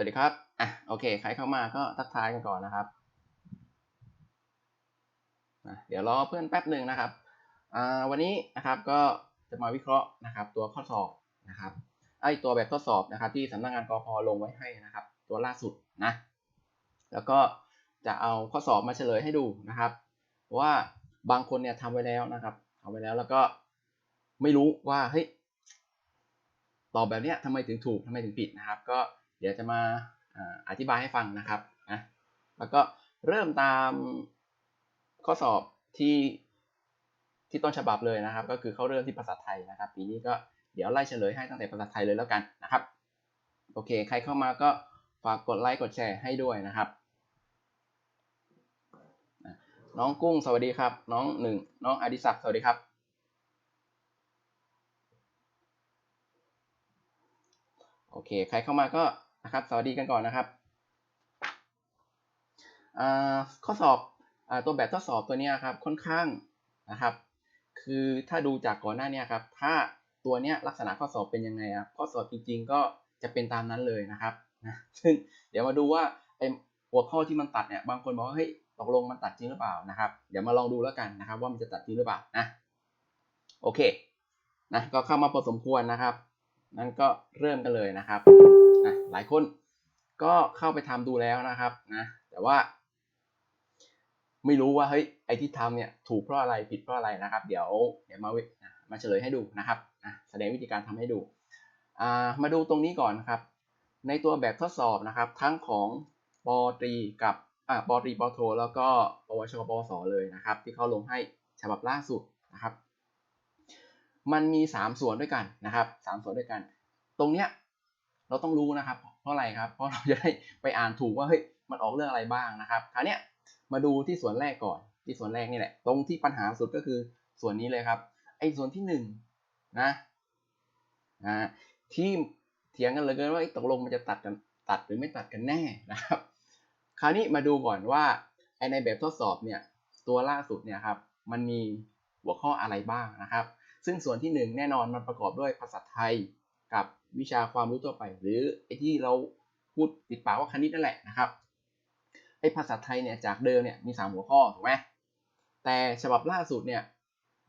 วัสดีครับ อะ โอเค ใครเข้ามาก็ทักทายกันก่อนนะครับ เดี๋ยวรอเพื่อนแป๊บหนึ่งนะครับอ่าวันนี้นะครับก็จะมาวิเคราะห์นะครับ ตัวข้อสอบนะครับ ไอตัวแบบทดสอบนะครับ ที่สำนักงานกอพลงไว้ให้นะครับ ตัวล่าสุดนะ แล้วก็จะเอาข้อสอบมาเฉลยให้ดูนะครับ ว่าบางคนเนี่ยทำไว้แล้วนะครับทำไว้แล้วแล้วก็ไม่รู้ว่าเฮ้ยตอบแบบเนี้ยทำไมถึงถูกทำไมถึงผิดนะครับ ก็ เดี๋ยวจะมาอธิบายให้ฟังนะครับนะแล้วก็เริ่มตามข้อสอบที่ที่ต้นฉบับเลยนะครับ ก็คือเขาเริ่มที่ภาษาไทยนะครับปีนี้ก็เดี๋ยวไล่เฉลยให้ตั้งแต่ภาษาไทยเลยแล้วกันนะครับ โอเค ใครเข้ามาก็ฝากกดไลค์กดแชร์ให้ด้วยนะครับน้องกุ้งสวัสดีครับ น้องหนึ่งน้องอดิศักดิ์สวัสดีครับ โอเค ใครเข้ามาก็ นะครับ สวัสดีกันก่อนนะครับข้อสอบอตัวแบบทดสอบตัวนี้ครับค่อนข้างนะครับ คือถ้าดูจากก่อนหน้านี้ครับ ถ้าตัวนี้ลักษณะข้อสอบเป็นยังไงครับข้อสอบจริง ๆ ก็จะเป็นตามนั้นเลยนะครับนะซึ่งเดี๋ยวมาดูว่าไอหัวข้อที่มันตัดเนี่ยบางคนบอกว่าเฮ้ยตกลงมันตัดจริงหรือเปล่านะครับ เดี๋ยวมาลองดูแล้วกันนะครับ ว่ามันจะตัดจริงหรือเปล่านะโอเคนะก็เข้ามาพอสมควรนะครับนั้นก็เริ่มกันเลยนะครับ นะหลายคนก็เข้าไปทำดูแล้วนะครับนะแต่ว่า ไม่รู้ว่าเฮ้ยไอที่ทำเนี่ยถูกเพราะอะไรผิดเพราะอะไรนะครับ เดี๋ยวเดี๋ยวมามาเฉลยให้ดูนะครับนะแสดงวิธีการทำให้ดูอ่ามาดูตรงนี้ก่อนนะครับ ในตัวแบบทดสอบนะครับ ทั้งของปตรีกับอ่าปตรีปโท แล้วก็ปวชปวสเลยนะครับ ที่เขาลงให้ฉบับล่าสุดนะครับ มันมี 3 ส่วนด้วยกันนะครับ3ส่วนด้วยกัน ตรงเนี้ย เราต้องรู้นะครับ เพราะอะไรครับ เพราะเราจะได้ไปอ่านถูกว่าเฮ้ยมันออกเรื่องอะไรบ้างนะครับคราวนี้มาดูที่ส่วนแรกก่อน ที่ส่วนแรกนี่แหละ ตรงที่ปัญหาสุดก็คือส่วนนี้เลยครับไอ้ส่วนที่1นนะนะที่เถียงกันเลยกันว่าตกลงมันจะตัดกันตัดหรือไม่ตัดกันแน่นะครับ คราวนี้มาดูก่อนว่าไอในแบบทดสอบเนี่ยตัวล่าสุดเนี่ยครับมันมีหัวข้ออะไรบ้างนะครับ ซึ่งส่วนที่ 1 แน่นอนมันประกอบด้วยภาษาไทยกับ วิชาความรู้ทั่วไป หรือไอที่เราพูดติดปากว่าคณิตนั่นแหละนะครับไอภาษาไทยเนี่ยจากเดิมเนี่ยมี 3 หัวข้อถูกไหมแต่ฉบับล่าสุดเนี่ย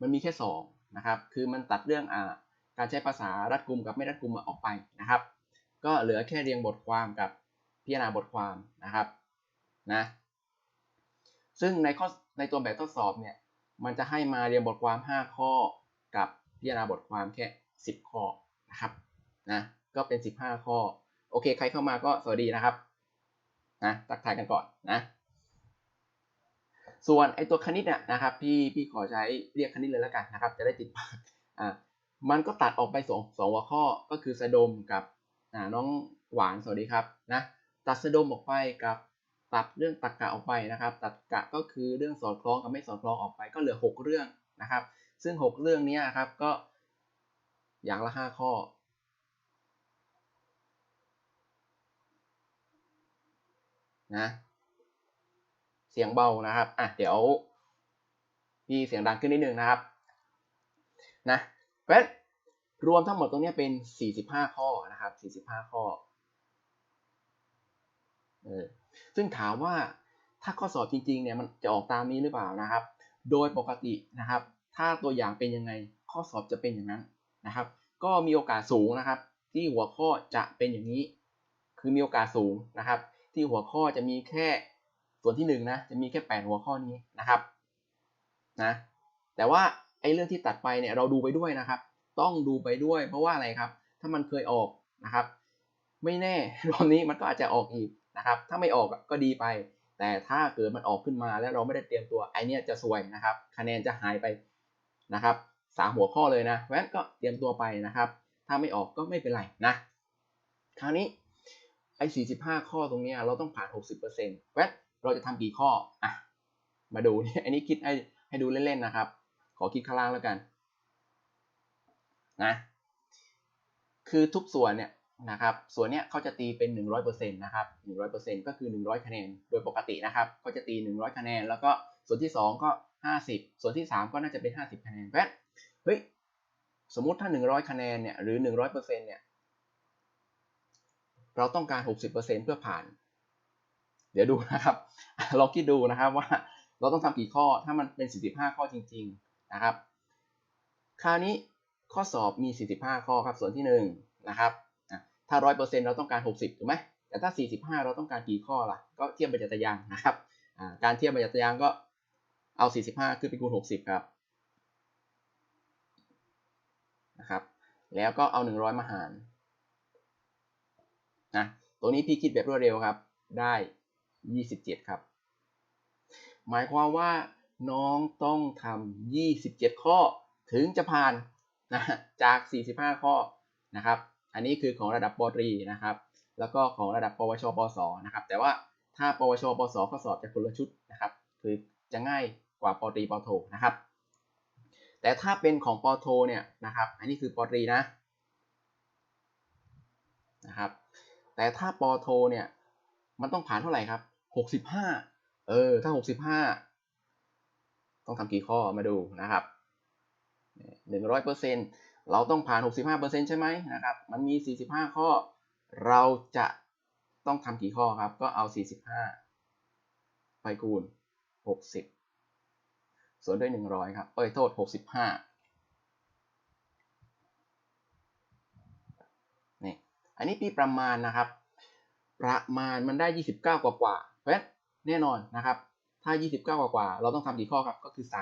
มันมีแค่2นะครับคือมันตัดเรื่องอ่าการใช้ภาษารัดกุมกับไม่รัดกุมออกไปนะครับ ก็เหลือแค่เรียงบทความกับพิจารณาบทความนะครับนะซึ่งในข้อในตัวแบบทดสอบเนี่ยมันจะให้มาเรียงบทความ 5 ข้อกับพิจารณาบทความแค่ 10 ข้อนะครับ นะก็เป็น 15 ข้อ โอเค ใครเข้ามาก็สวัสดีนะครับนะตักทายกันก่อนนะ ส่วนไอตัวคณิตเนี่ยนะครับพี่พี่ขอใช้เรียกคณิตเลยแล้วกันนะครับ จะได้ติดปากอ่ามันก็ตัดออกไปสองสองหัวข้อก็คือสะดมกับน้องหวานสวัสดีครับนะตัดสะดมออกไปกับตัดเรื่องตรรกกะออกไปนะครับตัดกะก็คือเรื่องสอดคล้องกับไม่สอดคล้องออกไปก็เหลือ 6 เรื่องนะครับ ซึ่ง 6 เรื่องนี้ครับก็อย่างละ 5 ข้อ นะ เสียงเบานะครับอะเดี๋ยวพี่เสียงดังขึ้นนิดนึงนะครับนะเพราะรวมทั้งหมดตรงนี้เป็น 45 ข้อนะครับ 45 ข้อเออซึ่งถามว่าถ้าข้อสอบจริงๆเนี่ยมันจะออกตามนี้หรือเปล่านะครับ โดยปกตินะครับ ถ้าตัวอย่างเป็นยังไงข้อสอบจะเป็นอย่างนั้นนะครับ ก็มีโอกาสสูงนะครับ ที่หัวข้อจะเป็นอย่างนี้ คือมีโอกาสสูงนะครับ ที่หัวข้อจะมีแค่ส่วนที่1นนะจะมีแค่ 8 หัวข้อนี้นะครับนะแต่ว่าไอ้เรื่องที่ตัดไปเนี่ยเราดูไปด้วยนะครับ ต้องดูไปด้วยเพราะว่าอะไรครับ ถ้ามันเคยออกนะครับ ไม่แน่รอบนี้มันก็อาจจะออกอีกนะครับ ถ้าไม่ออกก็ดีไป แต่ถ้าเกิดมันออกขึ้นมาแล้วเราไม่ได้เตรียมตัวไอเนี้ยจะซวยนะครับ คะแนนจะหายไปนะครับสามหัวข้อเลยนะเพราะฉะนั้นก็เตรียมตัวไปนะครับ ถ้าไม่ออกก็ไม่เป็นไรนะคราวนี้ ไอ้สี่สิบห้าข้อตรงนี้เราต้องผ่านหกสิบเปอร์เซ็นต์เพราะเราจะทำกี่ข้ออะมาดูเนี่ยอันนี้คิดให้ให้ดูเล่นๆนะครับ ขอคิดข้างล่างแล้วกันนะคือทุกส่วนเนี่ยนะครับส่วนเนี้ยเขาจะตีเป็น 100%นะครับ 100%ก็คือ 100 คะแนน โดยปกตินะครับ ก็จะตี 100 คะแนน แล้วก็ส่วนที่ 2 ก็ 50 ส่วนที่ 3 ก็น่าจะเป็น 50 คะแนนเพราะเฮ้ยสมมติถ้า 100 คะแนนเนี่ยหรือ 100%เนี่ย เราต้องการ 60%เพื่อผ่าน เดี๋ยวดูนะครับลองคิดดูนะครับว่าเราต้องทำกี่ข้อถ้ามันเป็น 45 ข้อจริง ๆนะครับ คราวนี้ข้อสอบมี 45 ข้อครับส่วนที่1นะครับถ้า 100%เราต้องการ 60ถูกไหมแต่ถ้า 45 เราต้องการกี่ข้อล่ะ ก็เทียบบรรยัตยางนะครับการเทียบบรรยัตยางก็เอา 45 ขึ้นไปคูณ 60 ครับนะครับ แล้วก็เอา 100 มาหาร นะตัวนี้พี่คิดแบบรวดเร็วครับ ได้ 27 ครับ หมายความว่าน้องต้องทำ27 ข้อถึงจะผ่านนะจาก 45 ข้อนะครับ อันนี้คือของระดับปตรีนะครับ แล้วก็ของระดับปวชปสนะครับ แต่ว่าถ้าปวชปสข้อสอบจะคนละชุดนะครับ คือจะง่ายกว่าปตรีปโทนะครับ แต่ถ้าเป็นของปโทเนี่ยนะครับ อันนี้คือปตรีนะนะครับ แต่ถ้าปโทเนี่ย มันต้องผ่านเท่าไหร่ครับ65เออ ถ้า65ต้องทำกี่ข้อมาดูนะครับ100%เราต้องผ่าน 65%ใช่ไหมนะครับ มันมี 45 ข้อ เราจะต้องทำกี่ข้อครับ ก็เอา 45 ไปคูณ 60 ส่วนด้วย 100 ครับ เอ้ย โทษ 65 นี่ อันนี้ปีประมาณนะครับ ประมาณมันได้ 29 กว่ากว่าเพราะฉะนั้นแน่นอนนะครับ ถ้า 29 กว่ากว่า เราต้องทำกี่ข้อครับ ก็คือ 30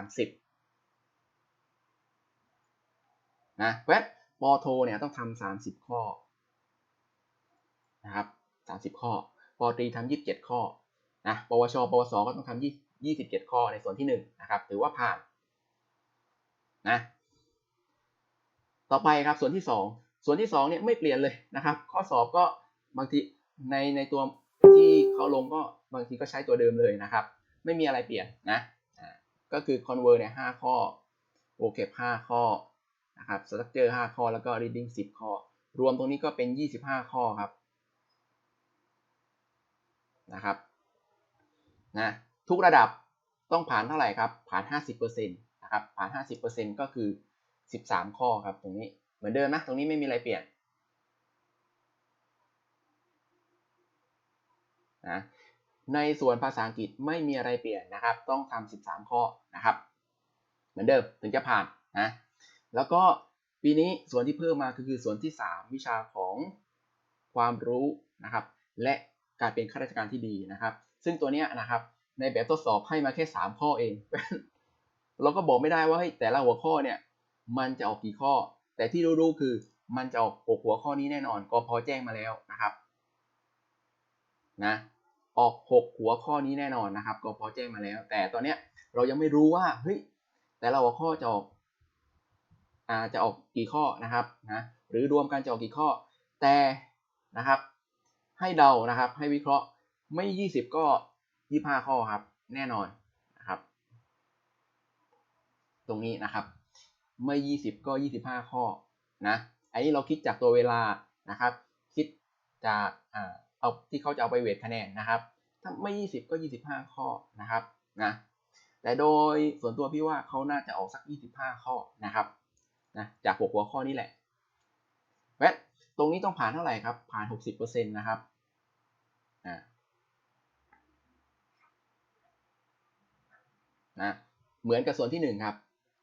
นะเพราะฉะนั้นปโทเนี่ยต้องทำ30 ข้อนะครับ30 ข้อปตรีทำ27 ข้อนะปวช ปวส ก็ต้องทำ27 ข้อในส่วนที่1นะครับ ถือว่าผ่านนะ ต่อไปครับส่วนที่ 2 ส่วนที่2เนี่ยไม่เปลี่ยนเลยนะครับ ข้อสอบก็บางทีในในตัวที่เขาลงก็บางทีก็ใช้ตัวเดิมเลยนะครับ ไม่มีอะไรเปลี่ยนนะก็คือ convert เนี่ย5ข้อ vocab 5ข้อนะครับ structure 5ข้อแล้วก็ reading 10 ข้อ รวมตรงนี้ก็เป็น 25 ข้อครับนะครับนะทุกระดับต้องผ่านเท่าไหร่ครับ ผ่าน 50%นะครับผ่าน 50%ก็คือ 13 ข้อครับตรงนี้ เหมือนเดิมนะ ตรงนี้ไม่มีอะไรเปลี่ยนนะในส่วนภาษาอังกฤษไม่มีอะไรเปลี่ยนนะครับ ต้องทำ13 ข้อนะครับ เหมือนเดิมถึงจะผ่านนะแล้วก็ปีนี้ส่วนที่เพิ่มมาก็คือส่วนที่ 3 วิชาของความรู้นะครับ และการเป็นข้าราชการที่ดีนะครับ ซึ่งตัวเนี้ยนะครับ ในแบบทดสอบให้มาแค่ 3 ข้อเอง เราก็บอกไม่ได้ว่าเฮ้แต่ละหัวข้อเนี่ยมันจะออกกี่ข้อ แต่ที่รู้ๆคือมันจะออก6หัวข้อนี้แน่นอนกพแจ้งมาแล้วนะครับนะออก6หัวข้อนี้แน่นอนนะครับกพแจ้งมาแล้ว แต่ตอนเนี้ยเรายังไม่รู้ว่าเฮ้ยแต่ละหัวข้อจะออกอ่าจะออกกี่ข้อนะครับนะหรือรวมกันจะออกกี่ข้อ แต่นะครับให้เดานะครับให้วิเคราะห์ไม่ 20 ก็ 25 ข้อครับ แน่นอนนะครับ ตรงนี้นะครับ ไม่ 20 ก็ 25 ข้อนะอันนี้เราคิดจากตัวเวลานะครับ คิดจากอ่าเอาที่เขาจะเอาไปเวทคะแนนนะครับถ้าไม่ 20 ก็ 25 ข้อนะครับนะแต่โดยส่วนตัวพี่ว่าเขาน่าจะออกสัก 25 ข้อนะครับนะจาก6หัวข้อนี้แหละแวะตรงนี้ต้องผ่านเท่าไหร่ครับ ผ่าน 60%นะครับนะนะเหมือนกับส่วนที่ 1 ครับ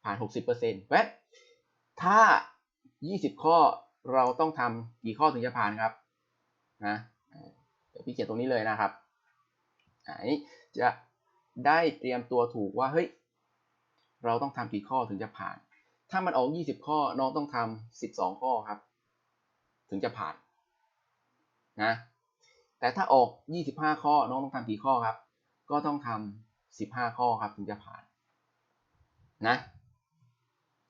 ผ่าน60%แวะถ้า 20 ข้อเราต้องทำกี่ข้อถึงจะผ่านครับนะเดี๋ยวพี่เขียนตรงนี้เลยนะครับอันนี้จะได้เตรียมตัวถูกว่าเฮ้ยเราต้องทำกี่ข้อถึงจะผ่าน ถ้ามันออก 20 ข้อน้องต้องทำ12 ข้อครับ ถึงจะผ่านนะแต่ถ้าออก 25 ข้อน้องต้องทำกี่ข้อครับ ก็ต้องทำ15 ข้อครับถึงจะผ่านนะ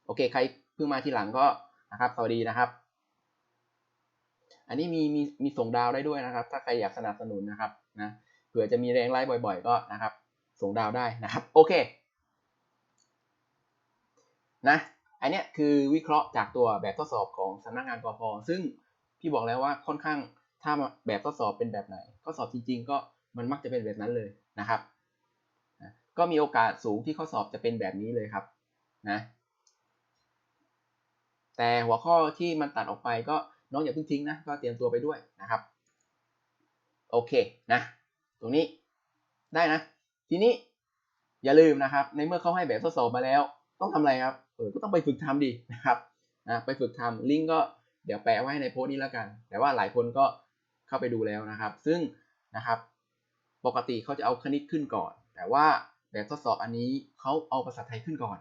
โอเค ใครเพิ่งมาทีหลังก็นะครับ สวัสดีนะครับ อันนี้มีมีมีส่งดาวได้ด้วยนะครับ ถ้าใครอยากสนับสนุนนะครับนะเผื่อจะมีแรงไลฟ์บ่อย ๆ ก็นะครับ ส่งดาวได้นะครับ โอเคนะอันนี้คือวิเคราะห์จากตัวแบบทดสอบของสำนักงานกพซึ่งพี่บอกแล้วว่าค่อนข้างถ้าแบบทดสอบเป็นแบบไหนข้อสอบจริง ๆ ก็มันมักจะเป็นแบบนั้นเลยนะครับนะก็มีโอกาสสูงที่ข้อสอบจะเป็นแบบนี้เลยครับนะ แต่หัวข้อที่มันตัดออกไปก็น้องอย่าเพิ่งทิ้งนะ ก็เตรียมตัวไปด้วยนะครับ โอเคนะ ตรงนี้ได้นะ ทีนี้อย่าลืมนะครับ ในเมื่อเขาให้แบบทดสอบมาแล้ว ต้องทำอะไรครับเออก็ต้องไปฝึกทำดีนะครับนะไปฝึกทำลิงก์ก็เดี๋ยวแปะไว้ในโพสต์นี้แล้วกัน แต่ว่าหลายคนก็เข้าไปดูแล้วนะครับ ซึ่งนะครับ ปกติเขาจะเอาคณิตขึ้นก่อน แต่ว่าแบบทดสอบอันนี้เขาเอาภาษาไทยขึ้นก่อน